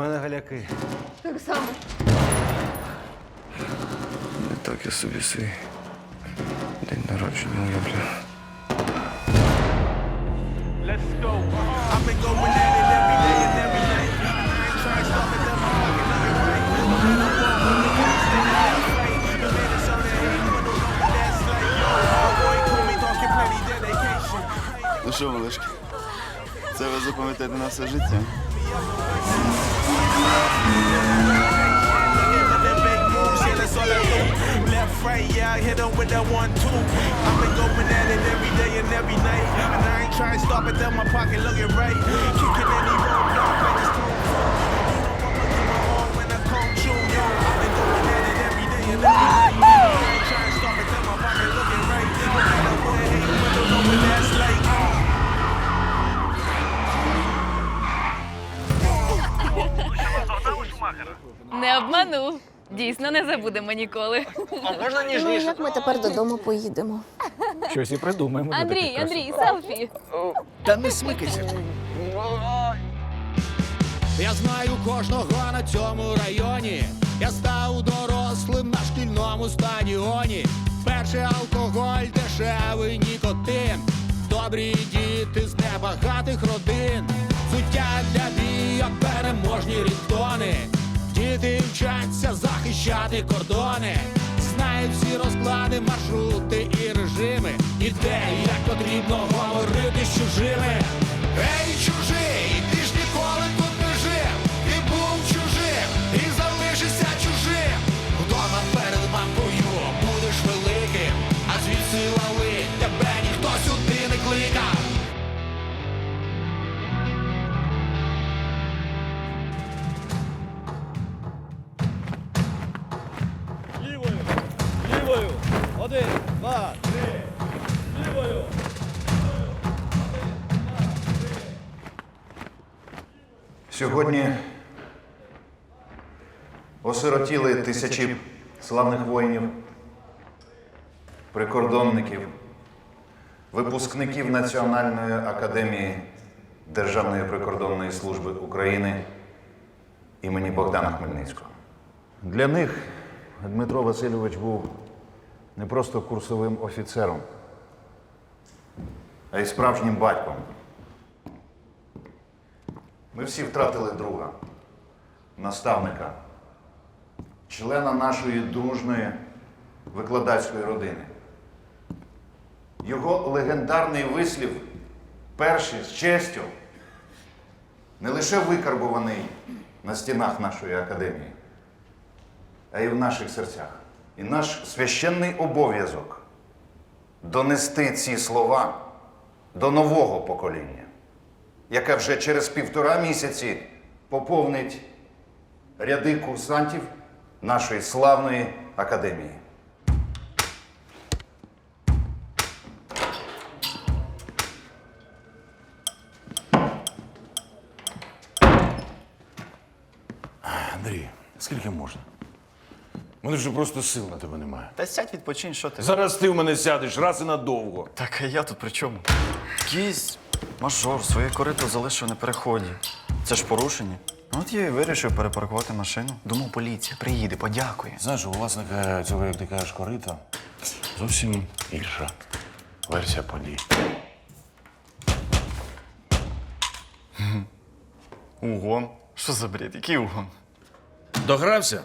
мене галяки. Так само. Не так я собі свій день народження уявляю. Ну що, малишки, це ви запам'ятаєте на все життя? Yeah, I I hit with that one. I've been going at it every day and every night. And I ain't trying to stop it, then my pocket looking right. Kicking any far. You know I'ma my when I come. I've been every day and every night. Не обманув. Дійсно, не забудемо ніколи. Ну, як ми тепер додому поїдемо? Щось і придумаємо. для Андрій, таких Андрій, селфі. Та не смикайся. Я знаю кожного на цьому районі. Я став дорослим на шкільному стадіоні. Перший алкоголь, дешевий нікотин. Добрі діти з небагатих родин. Суття для бійок, переможні рідтони. Діти вчаться захищати кордони. Знають всі розклади, маршрути і режими. І де як потрібно говорити з чужими. Ей, чужий, Один, два, три! Лівою! Сьогодні осиротіли тисячі славних воїнів, прикордонників, випускників Національної академії Державної прикордонної служби України імені Богдана Хмельницького. Для них Дмитро Васильович був не просто курсовим офіцером, а й справжнім батьком. Ми всі втратили друга, наставника, члена нашої дружної викладацької родини. Його легендарний вислів перший з честю не лише викарбований на стінах нашої академії, а й в наших серцях. І наш священний обов'язок донести ці слова до нового покоління яке вже через півтора місяці поповнить ряди курсантів нашої славної академії. У мене вже просто сил на тебе немає. Та сядь відпочинь, що ти? Зараз ти в мене сядеш раз і надовго. Так, а я тут при чому? Якийсь мажор своє корито залишив на переході. Це ж порушення. Ну, От я і вирішив перепаркувати машину. Думав, поліція приїде, подякує. Знаєш, у власника цього, як ти кажеш, корита, зовсім інша версія подій. Угон. Що за бред? Який угон? Догрався?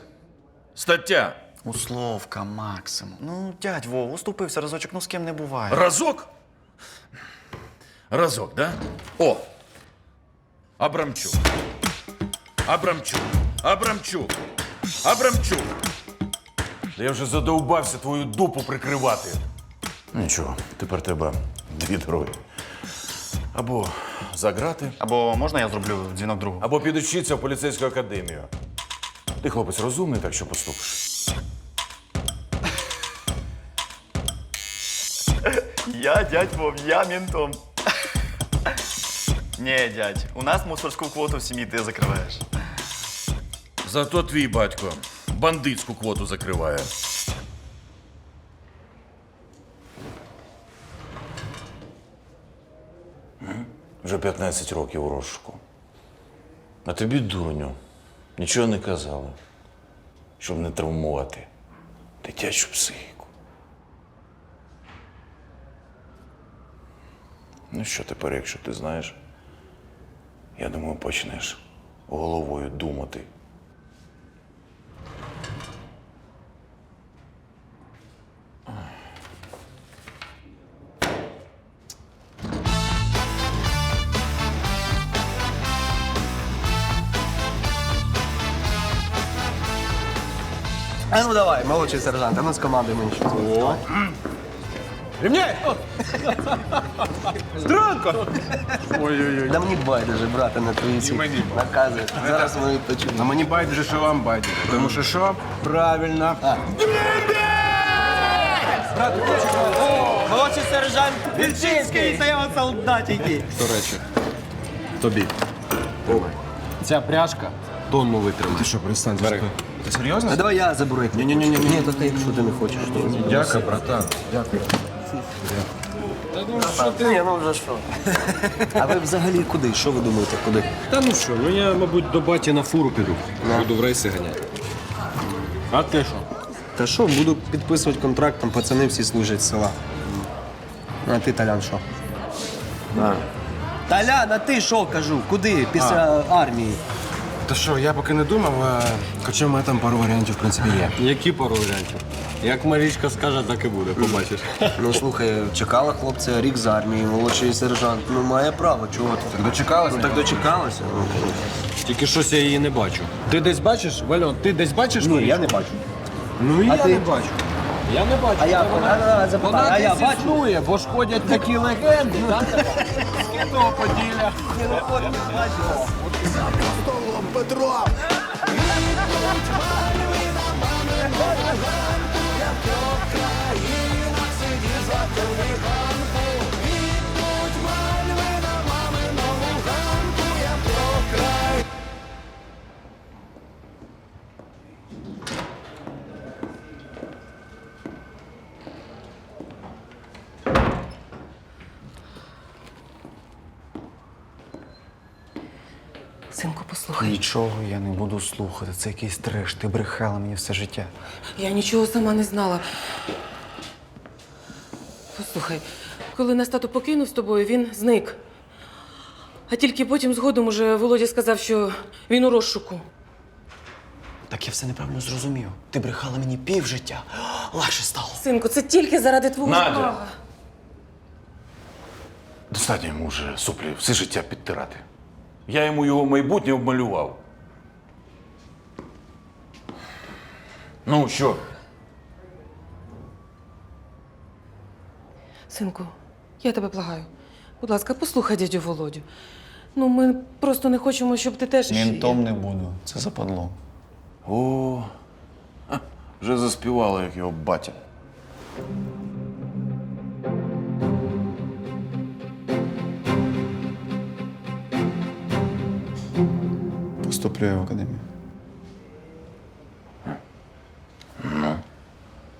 Стаття. Условка, максимум. Ну, дядь Вов, уступився разочок, ну з ким не буває. Разок? Разок, да? О! Абрамчук. Абрамчук. Абрамчук. Абрамчук. Та я вже задовбався твою дупу прикривати. Ну, Нічого, тепер треба дві дороги. Або заграти, Або можна я зроблю дзвінок другу? або підучитися в поліцейську академію. Ти хлопець розумний, так що поступиш. Я, дядь Вов, я ментом. Ні, дядь, у нас мусорську квоту в сім'ї ти закриваєш. Зато твій батько бандитську квоту закриває. Вже 15 років у розшуку. А тобі, дурню, нічого не казали, щоб не травмувати дитячу психіку. Ну що тепер, якщо ти знаєш, я думаю, почнеш головою думати. Молодший сержант, а ну з команди мені щось. О. Рівняй! Струнко! Ой-ой-ой. Да мені байдуже, брате, на твої ці накази. Зараз ми відточимо. А мені байдуже, що вам байдуже. Тому що що? Правильно. Молодший сержант Вільчинський, стояв солдатики. До речі, тобі. Ця пряжка тонну витримає. Ти що, перестань. Бери. Ти серйозно? А давай я заберу їх. Ні, ні, ні, ні. Ні, то ти, якщо ти не хочеш, то. Дякую, братан. Дякую. Ні, ну вже що. А ви взагалі куди? Що ви думаєте, куди? Та ну що, ну я, мабуть, до баті на фуру піду. Буду в рейси ганяти. А ти що? Та що, буду підписувати контракт, там пацани всі служать з села. А ти, Талян, що? Талян, а ти що, кажу? Куди? Після армії. Та що, я поки не думав, а... хоча в мене там пару варіантів, в принципі, є. Які пару варіантів? Як Марічка скаже, так і буде, побачиш. Ну слухай, чекала хлопця рік з армії, молодший сержант. Ну має право, чого ти? Так дочекалася? Ну так дочекалася. Тільки щось я її не бачу. Ти десь бачиш, Вальон, ти десь бачиш Ні, я не бачу. Ну і я ти? не бачу. Я не бачу. А я, Вона- а, а, Вона я бачу? існує, бо ж ходять такі легенди. тебе? З Кінного Поділля. Синку, Нічого я не буду слухати. Це якийсь треш. Ти брехала мені все життя. Я нічого сама не знала. Послухай, коли нас тато покинув з тобою, він зник. А тільки потім згодом уже Володя сказав, що він у розшуку. Так я все неправильно зрозумів. Ти брехала мені пів життя. Легше стало. Синку, це тільки заради твого Надя! блага. Достатньо йому вже суплі все життя підтирати. Я йому його майбутнє обмалював. Ну що? Синку, я тебе благаю. Будь ласка, послухай дядю Володю. Ну, ми просто не хочемо, щоб ти теж. Мінтом не буду. Це западло. О, ха, вже заспівала, як його батя. Поступлю я в академію.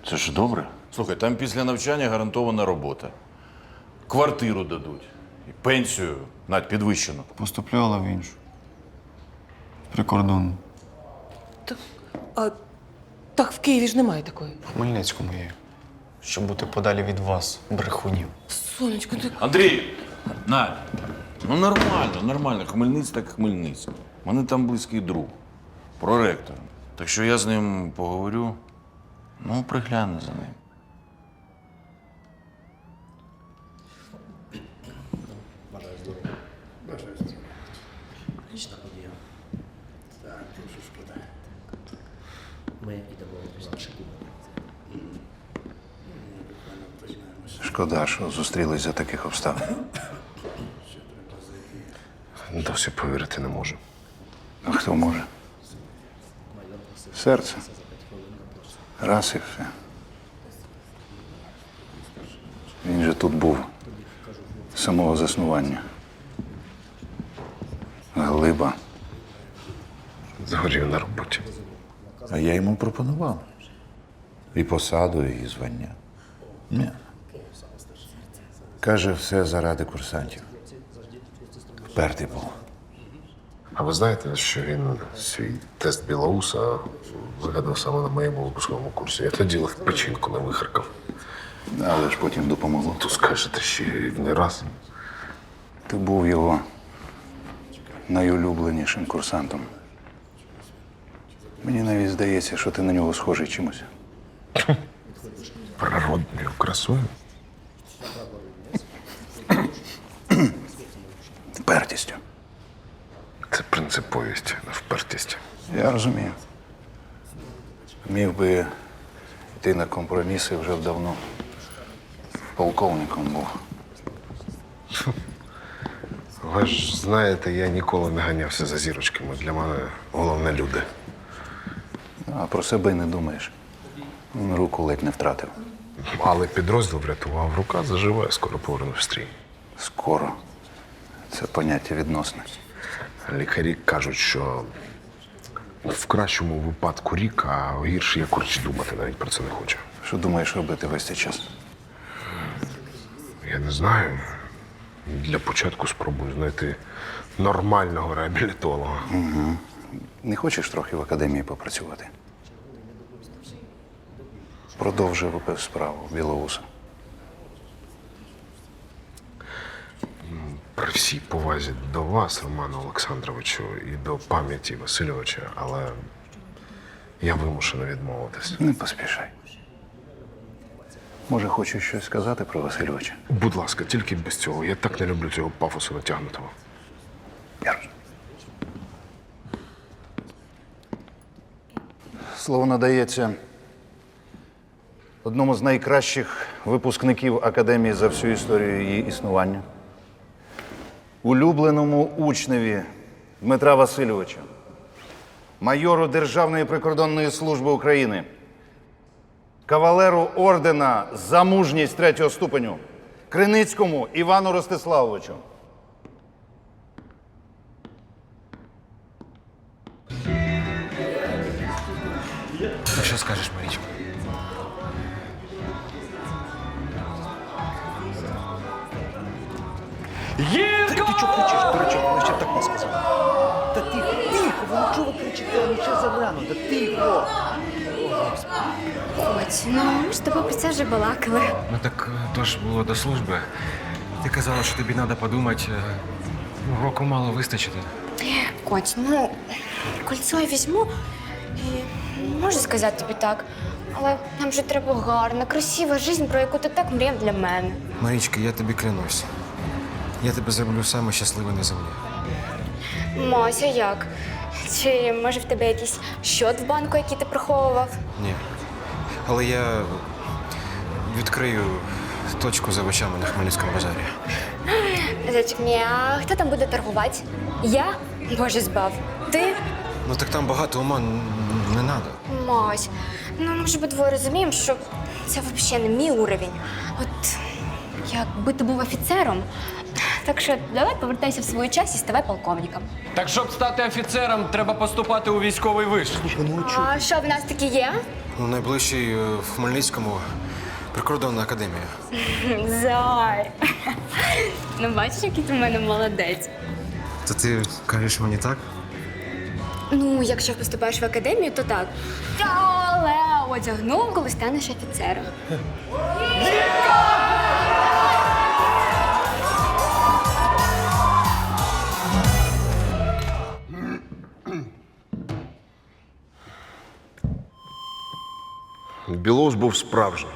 Це ж добре. Слухай, там після навчання гарантована робота. Квартиру дадуть. І пенсію навіть підвищену. Поступлю, але в іншу. Прикордонну. Так, А, так, в Києві ж немає такої. В Хмельницькому є. Щоб бути подалі від вас, брехунів. Сонечко, ти. Андрій! Надь, ну нормально, нормально. Хмельниць так Хмельницький. У мене там близький друг, проректор. Так що я з ним поговорю, ну, пригляну за ним. Шкода, що зустрілись за таких обставин. Досі повірити не можу. А хто може? Серце. Раз і все. Він же тут був з самого заснування. Глиба. Згорів на роботі. А я йому пропонував. І посаду, і звання. Ні. Каже, все заради курсантів. Впертий був. А ви знаєте, що він свій тест Білоуса вигадав саме на моєму випускному курсі? Я тоді ледь печінку не вихаркав. Але ж потім допомогло. То скажете ще й не раз. Ти був його найулюбленішим курсантом. Мені навіть здається, що ти на нього схожий чимось. Природною красою. Впертістю. Це принциповість, впертість. Я розумію. Міг би йти на компроміси вже давно. Полковником був. Ви ж знаєте, я ніколи не ганявся за зірочками. Для мене головне люди. А про себе й не думаєш. Він руку ледь не втратив. Але підрозділ врятував, рука заживе, скоро поверну в стрій. Скоро. Це поняття відносне. Лікарі кажуть, що в кращому випадку рік, а гірше я коротше думати навіть про це не хочу. Що думаєш робити весь цей час? Я не знаю. Для початку спробую знайти нормального реабілітолога. Угу. Не хочеш трохи в академії попрацювати? Продовжуй випив справу Білоуса. При всій повазі до вас, Роману Олександровичу, і до пам'яті Васильовича, але я вимушений відмовитись. Не поспішай. Може, хочеш щось сказати про Васильовича? Будь ласка, тільки без цього. Я так не люблю цього пафосу натягнутого. Я розумію. Слово надається одному з найкращих випускників академії за всю історію її існування. Улюбленому учневі Дмитра Васильовича, майору Державної прикордонної служби України, кавалеру ордена за мужність третього ступеню, Криницькому Івану Ростиславовичу. Ну що скажеш, Марічко? Ти чого кричиш, дурачок? Вона ще так не сказала. Та тихо, тихо, ви чого кричите? Ну ще зарано, та тихо. Хоч, ну ми ж тобі про це вже балакали. Ну так е, то ж було до служби. Ти казала, що тобі треба подумати. е, Ну, року мало вистачити. Коч, ну кольцо я візьму і можу сказати тобі так. Але нам же треба гарна, красива життя, про яку ти так мріяв для мене. Марічка, я тобі клянусь. Я тебе зроблю саме щасливий на землі. Мася, як? Чи може в тебе якийсь щот в банку, який ти приховував? Ні. Але я відкрию точку за овочами на Хмельницькому базарі. Зайчик, мій, а хто там буде торгувати? Я? Боже збав. Ти? Ну так там багато ума н- не треба. Мась, ну ми ж обидвоє розуміємо, що це взагалі не мій уровень. От якби ти був офіцером, так що давай повертайся в свою час і ставай полковником. Так щоб стати офіцером, треба поступати у військовий виш. А що в нас таке є? Ну, найближчий е, в Хмельницькому прикордонна академія. Зай. Ну, бачиш, який ти в мене молодець. То ти кажеш мені так? Ну, якщо поступаєш в академію, то так. Але одягну, коли станеш офіцером. Білоус був справжній.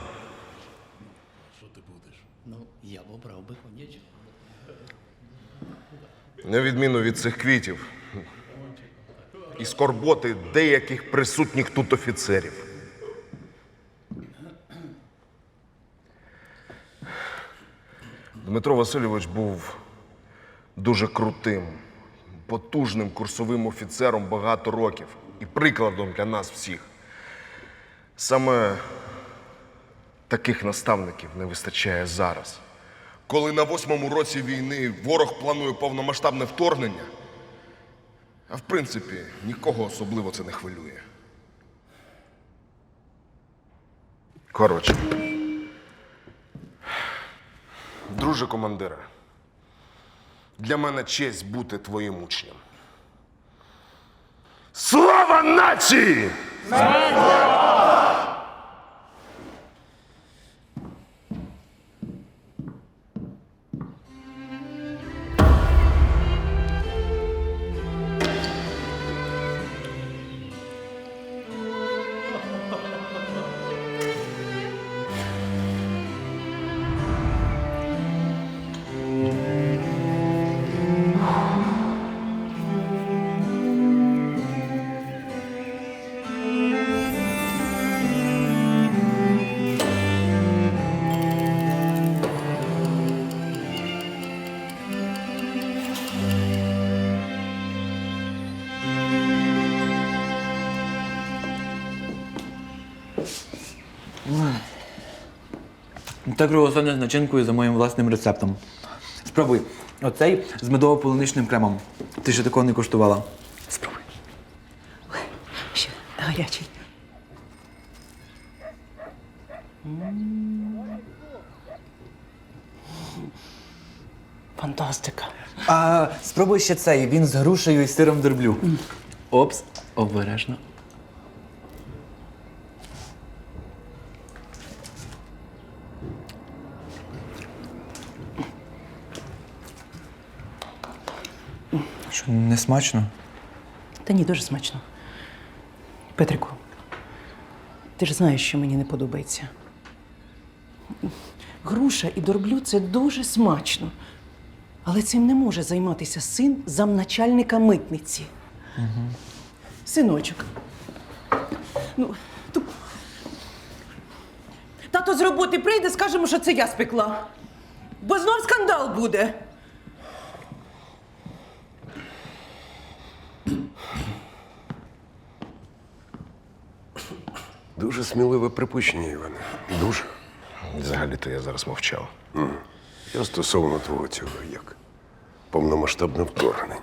Ну, я б обрав би конячку. На відміну від цих квітів і скорботи деяких присутніх тут офіцерів. Дмитро Васильович був дуже крутим, потужним курсовим офіцером багато років і прикладом для нас всіх. Саме таких наставників не вистачає зараз. Коли на восьмому році війни ворог планує повномасштабне вторгнення, а в принципі нікого особливо це не хвилює. Коротше. Друже командире, Для мене честь бути твоїм учнем. Слава нації! Та круасани з начинкою за моїм власним рецептом. Спробуй. Оцей з медово-полуничним кремом. Ти ще такого не куштувала. Спробуй. Ще гарячий. Фантастика. А спробуй ще цей. Він з грушею і сиром дерблю. Опс, обережно. Що, не смачно? Та ні, дуже смачно. Петрику, ти ж знаєш, що мені не подобається. Груша і дорблю це дуже смачно. Але цим не може займатися син замначальника митниці. Синочок. Ну, ту- Тато з роботи прийде, скажемо, що це я спекла. Бо знов скандал буде. Дуже сміливе припущення, Іване. Дуже. Взагалі-то я зараз мовчав. Я стосовно твого цього як повномасштабне вторгнення.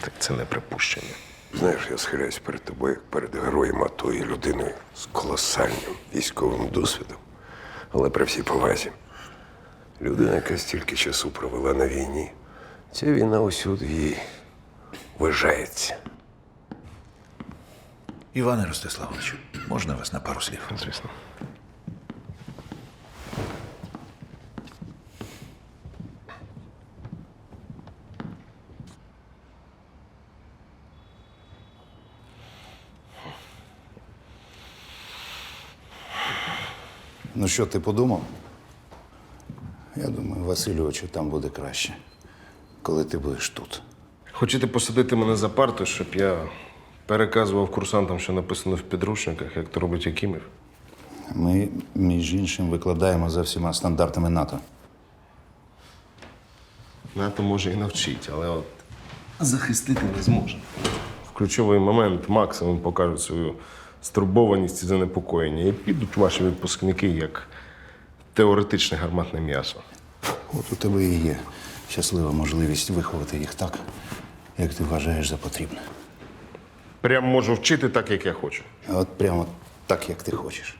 Так це не припущення. Знаєш, я схиляюсь перед тобою як перед героєм АТО і людиною з колосальним військовим досвідом. Але при всій повазі. Людина, яка стільки часу провела на війні, ця війна усюди їй вважається. Іване Ростиславовичу, можна вас на пару слів? Звісно. Ну що, ти подумав? Я думаю, Васильовичу там буде краще, коли ти будеш тут. Хочете посадити мене за парту, щоб я переказував курсантам, що написано в підручниках, як то робить Якимів? Ми, між іншим, викладаємо за всіма стандартами НАТО. НАТО може і навчить, але от захистити не зможе. В ключовий момент максимум покажуть свою стурбованість і занепокоєння. І підуть ваші випускники як теоретичне гарматне м'ясо. От у тебе і є щаслива можливість виховати їх так, як ти вважаєш за потрібне. Прям можу вчити так, як я хочу. От прямо так, як ти хочеш.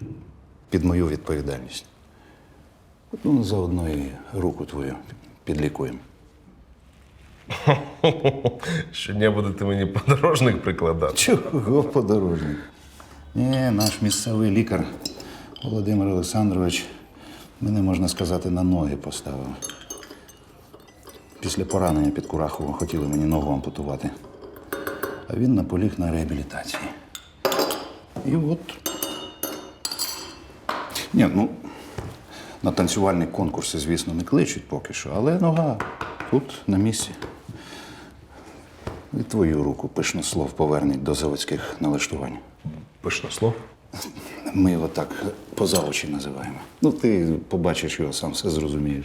Під мою відповідальність. От ну, заодно і руку твою підлікуємо. Щодня будете мені подорожник прикладати. Чого подорожник? Ні, наш місцевий лікар Володимир Олександрович мене, можна сказати, на ноги поставив. Після поранення під Кураховом хотіли мені ногу ампутувати. А він наполіг на реабілітації. І от. Ні, ну, на танцювальні конкурси, звісно, не кличуть поки що, але нога тут, на місці. І твою руку пишнослов повернуть до заводських налаштувань. Пишнослов? Ми його так поза очі називаємо. Ну, ти побачиш його, сам все зрозумієш.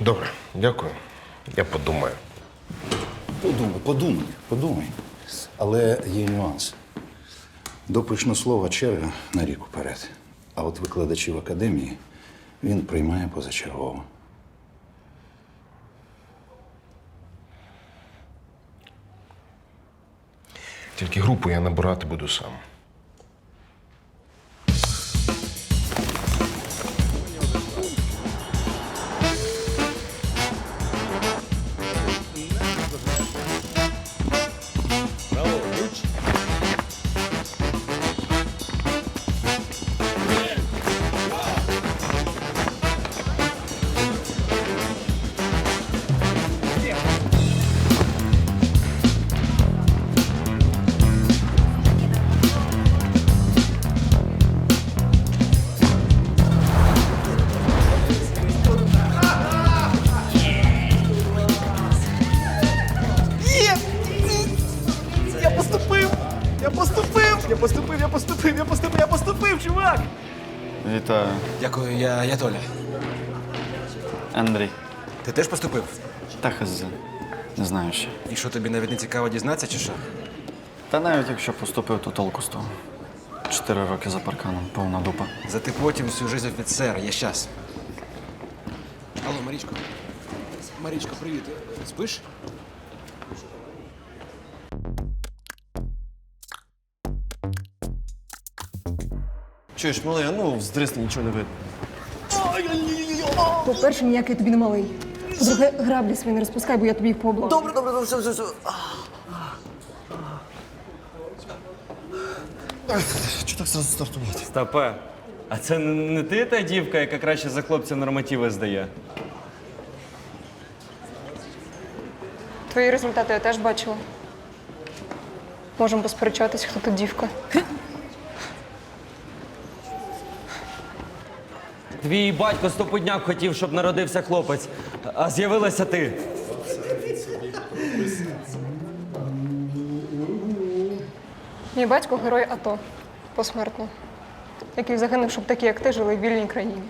Добре, дякую. Я подумаю. Подумай, подумай, подумай. Але є нюанс. Допишно слово черга на рік уперед. А от викладачів академії він приймає позачергово. Тільки групу я набирати буду сам. Я, я Толя. Андрій. Ти теж поступив? Та хз. Не знаю ще. І що тобі навіть не цікаво дізнатися, чи що? Та навіть якщо поступив, то толку з того. Чотири роки за парканом, повна дупа. Зате потім всю жизнь офіцера, є щас. Алло, Марічко. Марічко, привіт. Спиш? Чуєш, малий, а ну здрисни, нічого не видно. По-перше, ніякий тобі не малий. По-друге, граблі свої не розпускай, бо я тобі їх пообла. Добре, добре, добре, все, все, все. Чого так зразу стартувати? Стопе. А це не ти та дівка, яка краще за хлопця нормативи здає? Твої результати я теж бачила. Можемо посперечатись, хто тут дівка. Твій батько стопудняк хотів, щоб народився хлопець, а з'явилася ти. Мій батько герой АТО посмертно, який загинув, щоб такі, як ти, жили в вільній країні.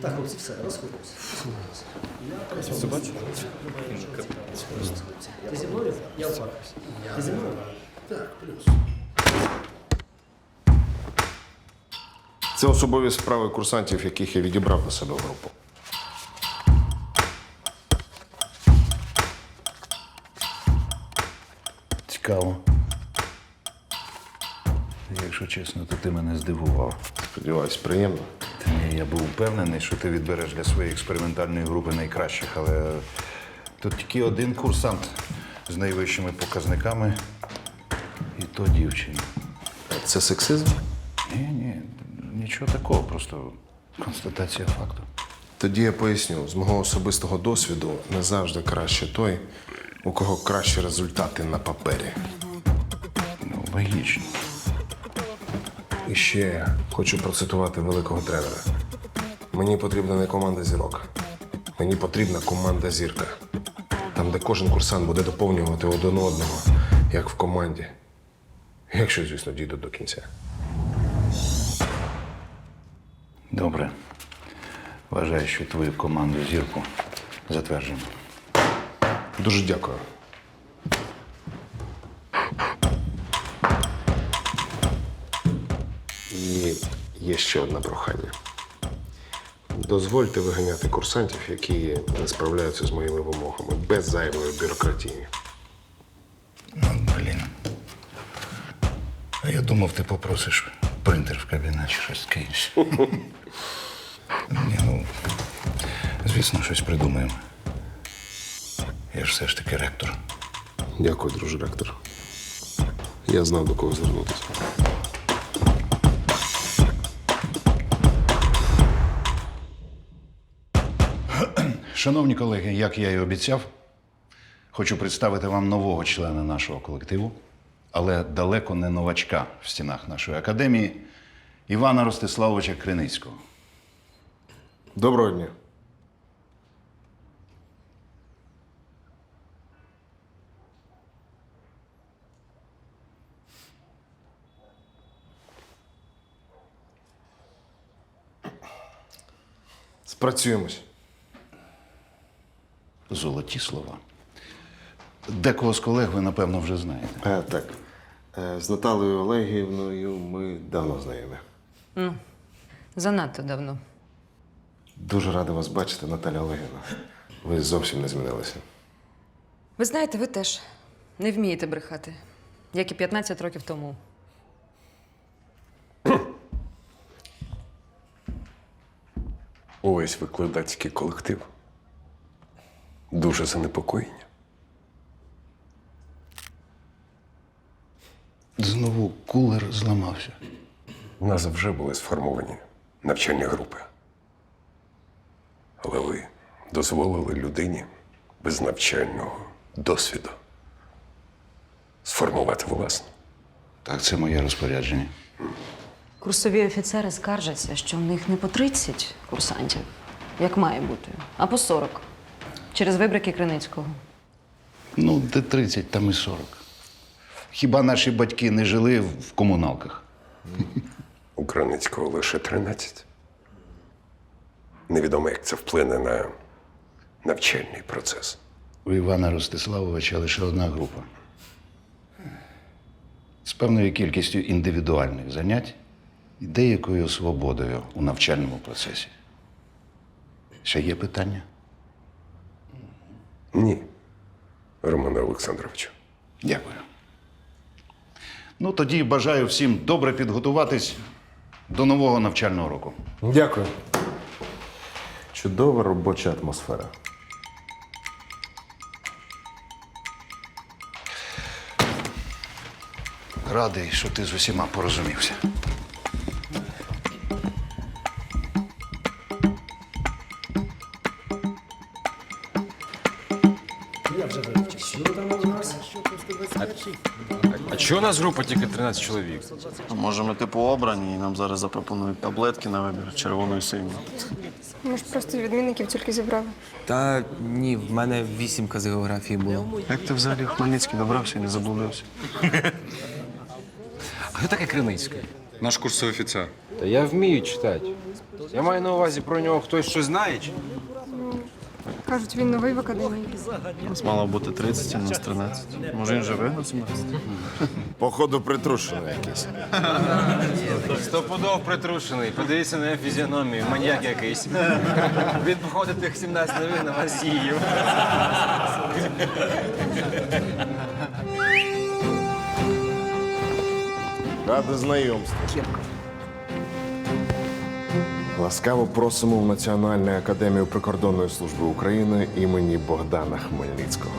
Так, хлопці, все, розходимося. Ти зі мною? Я впаркуюся. Ти зі мною? Так, плюс. Це особові справи курсантів, яких я відібрав до себе в групу. Цікаво. Якщо чесно, то ти мене здивував. Сподіваюсь, приємно. Та ні, я був впевнений, що ти відбереш для своєї експериментальної групи найкращих, але тут тільки один курсант з найвищими показниками, і то дівчина. Це сексизм? Ні, ні, нічого такого, просто констатація факту. Тоді я поясню, з мого особистого досвіду не завжди краще той, у кого кращі результати на папері. Ну, логічно. І ще хочу процитувати великого тренера. Мені потрібна не команда зірок. Мені потрібна команда зірка. Там, де кожен курсант буде доповнювати один одного, як в команді. Якщо, звісно, дійду до кінця. Добре. Вважаю, що твою команду зірку затверджено. Дуже дякую. І є ще одне прохання. Дозвольте виганяти курсантів, які не справляються з моїми вимогами, без зайвої бюрократії. Думав, ти попросиш принтер в кабінет чи щось таке інше. Ні, ну, звісно, щось придумаємо. Я ж все ж таки ректор. Дякую, друже ректор. Я знав, до кого звернутися. Шановні колеги, як я і обіцяв, хочу представити вам нового члена нашого колективу, але далеко не новачка в стінах нашої академії Івана Ростиславовича Криницького. Доброго дня. Спрацюємось. Золоті слова. Декого з колег ви, напевно, вже знаєте. А, так. Е, З Наталею Олегівною ми давно знайомі. Ну, занадто давно. Дуже радий вас бачити, Наталя Олегівна. Ви зовсім не змінилися. Ви знаєте, ви теж не вмієте брехати, як і 15 років тому. Увесь викладацький колектив. Дуже занепокоєння. Знову кулер зламався. У нас вже були сформовані навчальні групи. Але ви дозволили людині без навчального досвіду сформувати власну. Так, це моє розпорядження. Курсові офіцери скаржаться, що в них не по 30 курсантів, як має бути, а по 40. Через вибрики Криницького. Ну, де 30, там і 40. Хіба наші батьки не жили в комуналках? У Краницького лише 13. Невідомо, як це вплине на навчальний процес. У Івана Ростиславовича лише одна група. З певною кількістю індивідуальних занять і деякою свободою у навчальному процесі. Ще є питання? Ні, Романе Олександровичу. Дякую. Ну, тоді бажаю всім добре підготуватись до нового навчального року. Дякую. Чудова робоча атмосфера. Радий, що ти з усіма порозумівся. Чого у нас група тільки 13 чоловік? А може ми типу обрані і нам зараз запропонують таблетки на вибір червоної синьої. Ми ж просто відмінників тільки зібрали. Та ні, в мене вісімка з географії було. Як ти взагалі в Хмельницький добрався і не заблудився? А хто таке Криницький? Наш курсовий офіцер. Та я вмію читати. Я маю на увазі про нього хтось щось знає. чи? Кажуть, він новий в академії. Нас мало бути 30, а нас 13. Може він живе на 17? Походу, притрушений якийсь. Стопудов притрушений. Подивіться на фізіономію, маньяк якийсь. Він походить тих 17 новин на вас. Ради знайомству. Ласкаво просимо в Національну академію прикордонної служби України імені Богдана Хмельницького.